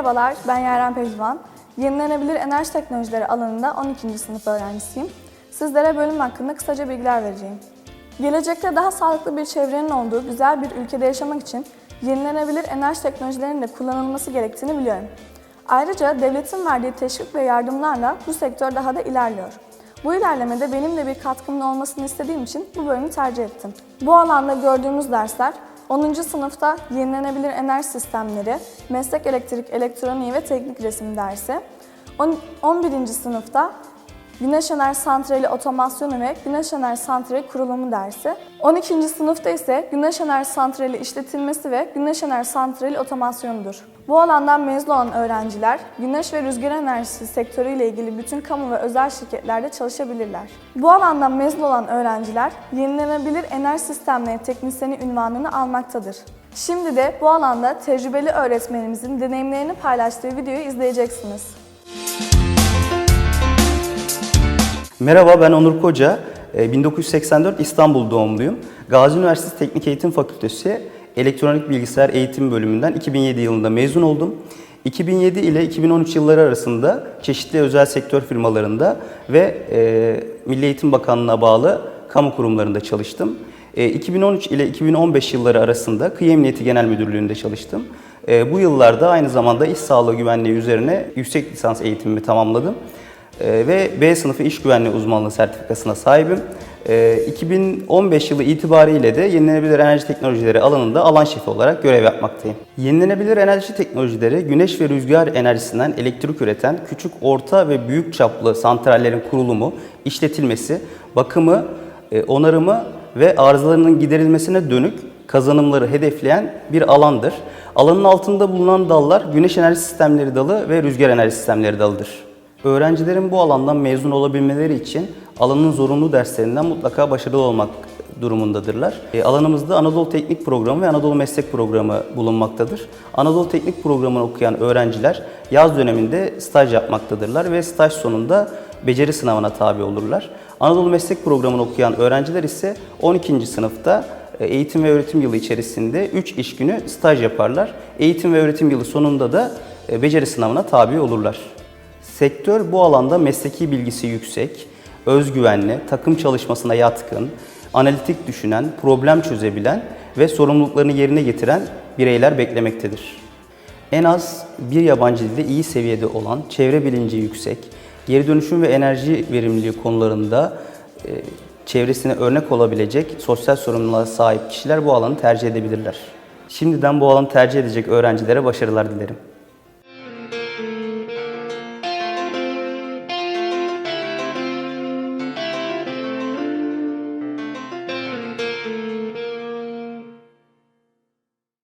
Merhabalar, ben Yaren Pehlivan. Yenilenebilir enerji teknolojileri alanında 12. sınıf öğrencisiyim. Sizlere bölüm hakkında kısaca bilgiler vereceğim. Gelecekte daha sağlıklı bir çevrenin olduğu güzel bir ülkede yaşamak için yenilenebilir enerji teknolojilerinin de kullanılması gerektiğini biliyorum. Ayrıca devletin verdiği teşvik ve yardımlarla bu sektör daha da ilerliyor. Bu ilerlemede benim de bir katkımın olmasını istediğim için bu bölümü tercih ettim. Bu alanda gördüğümüz dersler 10. sınıfta yenilenebilir enerji sistemleri, meslek elektrik, elektroniği ve teknik resim dersi, On- 11. sınıfta Güneş enerji santrali otomasyonu ve güneş enerji santrali kurulumu dersi. 12. sınıfta ise güneş enerji santrali işletilmesi ve güneş enerji santrali otomasyonudur. Bu alandan mezun olan öğrenciler, güneş ve rüzgar enerjisi sektörüyle ilgili bütün kamu ve özel şirketlerde çalışabilirler. Bu alandan mezun olan öğrenciler, yenilenebilir enerji sistemleri teknisyeni ünvanını almaktadır. Şimdi de bu alanda tecrübeli öğretmenimizin deneyimlerini paylaştığı videoyu izleyeceksiniz. Merhaba ben Onur Koca. Ee, 1984 İstanbul doğumluyum. Gazi Üniversitesi Teknik Eğitim Fakültesi Elektronik Bilgisayar Eğitim Bölümünden 2007 yılında mezun oldum. 2007 ile 2013 yılları arasında çeşitli özel sektör firmalarında ve e, Milli Eğitim Bakanlığı'na bağlı kamu kurumlarında çalıştım. E, 2013 ile 2015 yılları arasında Kıyı Emniyeti Genel Müdürlüğü'nde çalıştım. E, bu yıllarda aynı zamanda iş sağlığı güvenliği üzerine yüksek lisans eğitimimi tamamladım. Ee, ve B sınıfı iş güvenliği uzmanlığı sertifikasına sahibim. Ee, 2015 yılı itibariyle de yenilenebilir enerji teknolojileri alanında alan şefi olarak görev yapmaktayım. Yenilenebilir enerji teknolojileri güneş ve rüzgar enerjisinden elektrik üreten küçük, orta ve büyük çaplı santrallerin kurulumu, işletilmesi, bakımı, e, onarımı ve arızalarının giderilmesine dönük kazanımları hedefleyen bir alandır. Alanın altında bulunan dallar güneş enerji sistemleri dalı ve rüzgar enerji sistemleri dalıdır. Öğrencilerin bu alandan mezun olabilmeleri için alanın zorunlu derslerinden mutlaka başarılı olmak durumundadırlar. E, alanımızda Anadolu Teknik Programı ve Anadolu Meslek Programı bulunmaktadır. Anadolu Teknik Programı'nı okuyan öğrenciler yaz döneminde staj yapmaktadırlar ve staj sonunda beceri sınavına tabi olurlar. Anadolu Meslek Programı'nı okuyan öğrenciler ise 12. sınıfta e, eğitim ve öğretim yılı içerisinde 3 iş günü staj yaparlar. Eğitim ve öğretim yılı sonunda da e, beceri sınavına tabi olurlar. Sektör bu alanda mesleki bilgisi yüksek, özgüvenli, takım çalışmasına yatkın, analitik düşünen, problem çözebilen ve sorumluluklarını yerine getiren bireyler beklemektedir. En az bir yabancı dilde iyi seviyede olan, çevre bilinci yüksek, geri dönüşüm ve enerji verimliliği konularında e, çevresine örnek olabilecek sosyal sorumluluğa sahip kişiler bu alanı tercih edebilirler. Şimdiden bu alanı tercih edecek öğrencilere başarılar dilerim.